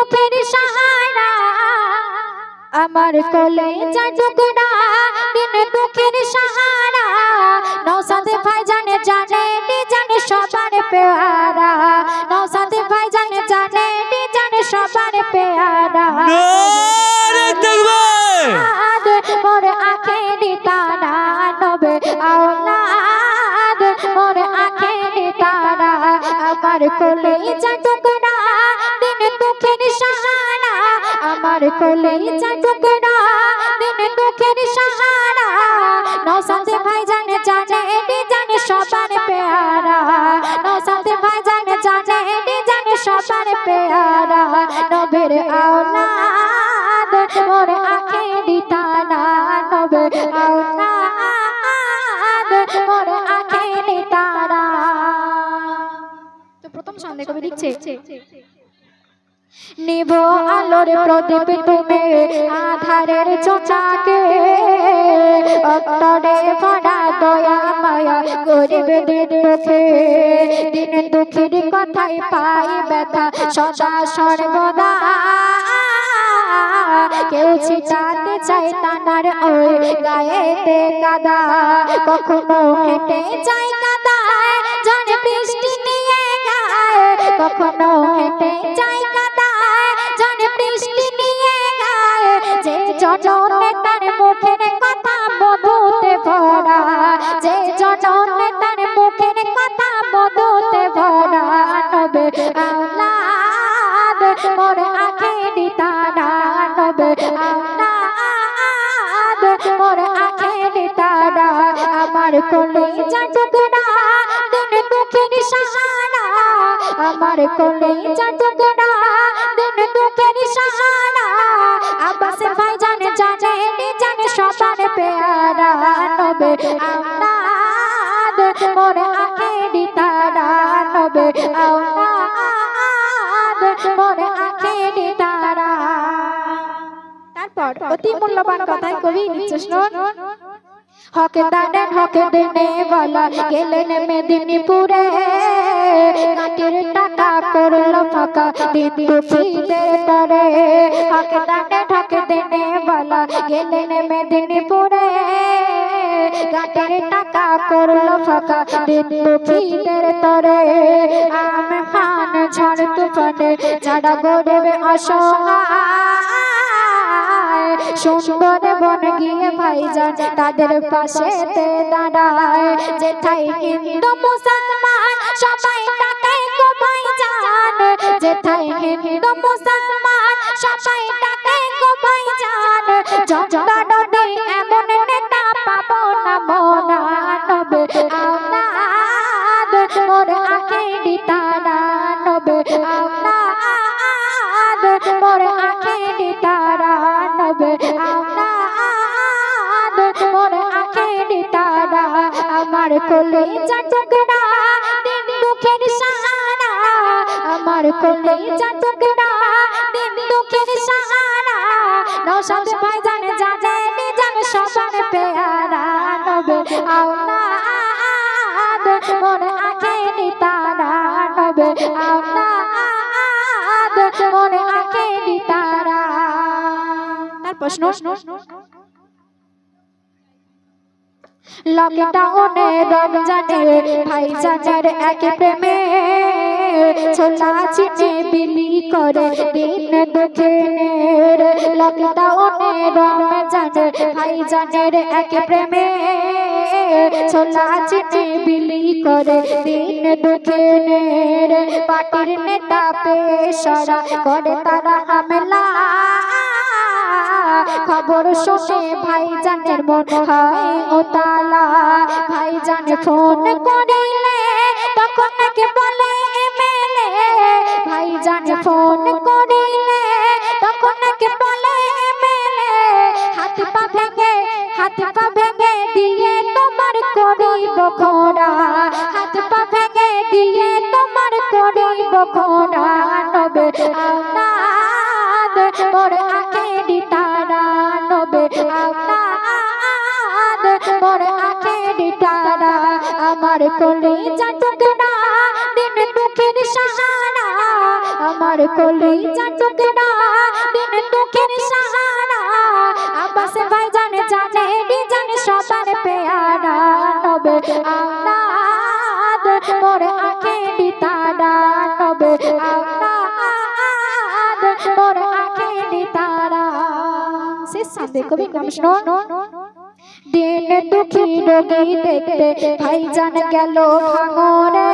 দুঃখের সাহারা। আমার কোলে টুকরা দিন দুঃখের সাহারা। নৌসাদে ভাই জানে জানে জানে সবার পেয়ারা। নৌসাদে ভাই জানে জানে জানে সবার পেয়ারা। নারে তাকবীর আদ মোর আখেরি তারা নবে আওলাদ। মোর আখেরি তারা আমার কোলে টুকরা আমার কোলে টুকরা দিন দুঃখের সাহারা। নৌসাদে ভাই জানে জানে এটি জানে সবার পেয়ারা। নৌসাদে ভাই জানে জানে এটি জানে সবার পেয়ারা। নবের আওলাদ মোর আখেরি তারা নবে আওলাদ মোর আখেরি তারা তো প্রথম সন্দেহ কবি লিখছে নিভ আলোর প্রদীপ তুমি আধারের চোচাকে। অন্তরে ভরা দয়া মায়া গরিবদের দুঃখে। দিন দুঃখের কথাই পাই ব্যথা, সদা সর্বদা। কেউ ছিটাতে চাই তানার ওই গায়েতে কাদা, কখনো হেঁটে যাই কাদা জানে বৃষ্টি নিয়ে গায়, কখনো হেঁটে যাই জননে তার মুখের কথা মধুতে ভরা। যে জননে তার মুখের কথা মধুতে ভরা, নবে আওলাদ, মোর আখেরি তারা। নবে আওলাদ, মোর আখেরি তারা। আমার কোলে টুকরা দিন দুঃখের সাহারা। আমার কোলে টুকরা দিন দুঃখের সাহারা। আব্বাস নবে আওলাদ মোর আখেরি তারা নবে, আওলাদ মোর আখেরি তারা। তারপর অতি মূল্যবান কথায় কবি নিচ্ছে শুনুন হকে দাঁড়ান হকে দিনে বলা, গেলেন মেদিনীপুরে কাটির টাকা করল ফাঁকা দিন দুঃখীদের তরে হকে দাঁড়ান হকে দিনে বলা, গেলেন মেদিনীপুরে কাটির টাকা করল ফাঁকা দিন দুঃখীদের তরে আম খান ঝড়, তুফানে যারা গরিবে অসহায়। সুন্দর বন গিয়ে ভাইজান তাদের পাশে দাঁড়ায়। যেথায় হিন্দু, মুসলমান সবাই ডাকে গো ভাইজান। যেথায় হিন্দু, মুসলমান সবাই ডাকে গো ভাইজান। জজটা নদী নবে, আওলাদ মোর আখেরি তারা নবে, আওলাদ মোর আখেরি তারা নবে, আওলাদ মোর আখেরি তারা আমার কোলে টুকরা দিন দুঃখের সাহারা, আমার কোলে টুকরা দিন দুঃখের সাহারা। নৌসাদ ভাই জানে জানে নি জানে সবার পেয়ারা নবে, আওলাদ মোর আখেরি তারা নবে আওলাদ মোর আখেরি তারা তার প্রশ্ন লকডাউনে রমজানে ভাইজানের এক প্রেমে ছোলা চিনে বিলি করে, দিন দুঃখের লকডাউনে রমজানে ভাইজানের এক প্রেমে ছোলা চিনে বিলি করে, দিন দুঃখের পার্টির নেতা পেশরা করে তারা হামলা। খবর শুনে ভাইজানের মন হয় ও তালা ভাইজান ফোন করিলে, তখন নাকি বলে এমএলএ। ভাইজান ফোন করিলে, তখন নাকি বলে এমএলএ। হাত পা ভেঙে হাত পা ভেঙে দিয়ে তোমার করিব খোড়া হাত পা ভেঙে দিয়ে তোমার করিব খোড়া নবে আওলাদ মোর আখেরি তারা। নবে আওলাদ মোর আখেরি তারা। আমার কোলে টুকরা দিন দুঃখের সাহারা। আমার কলি টুকরা দিন দুঃখের সাহারা। আব্বাস ভাই নবে আওলাদ মোর আঁখে দিতারা নবে আওলাদ মোর আঁখে দিতারা শেষ সাথে কবি শোনো। দিন দুঃখী রোগী দেখতে ভাইজান গেল ভাঙরে।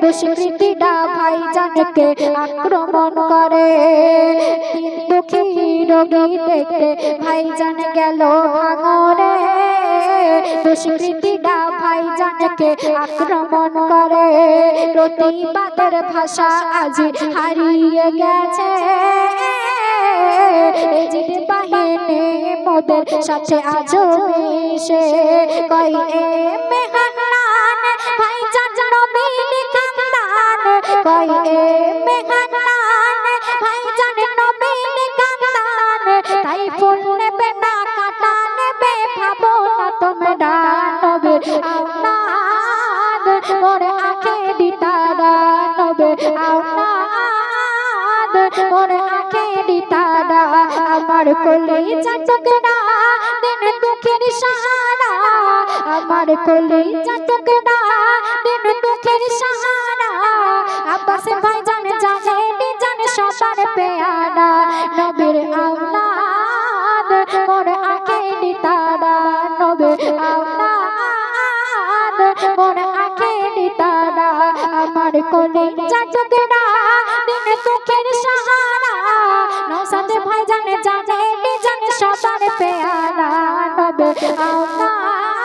দুষ্কৃতীরা ভাইজানকে আক্রমণ করে। দিন দুঃখী রোগী দেখতে ভাইজান গেল ভাঙরে। দুষ্কৃতীরা ভাইজানকে আক্রমণ করে। প্রতিবাদের ভাষা আজ হারিয়ে গেছে। এজিদ বাহিনী মোদের সাথে আজও মিশে। কই এ মেহনান ভাই জান নবীর খানদান। কই এ মেহনান আওলাদ মোরে আঁখে দিতারা আমার কোলে চাটকরা দিন দুঃখের সাহারা। আমার কোলে চাটকরা দিন দুঃখের সাহারা। আব্বাস ভাই আমার কোলে চাটকরা দিন দুঃখের সাহারা। নৌসাদ ভাই জানে জানে জানে সবার পেয়ারা। নবে আওলাদ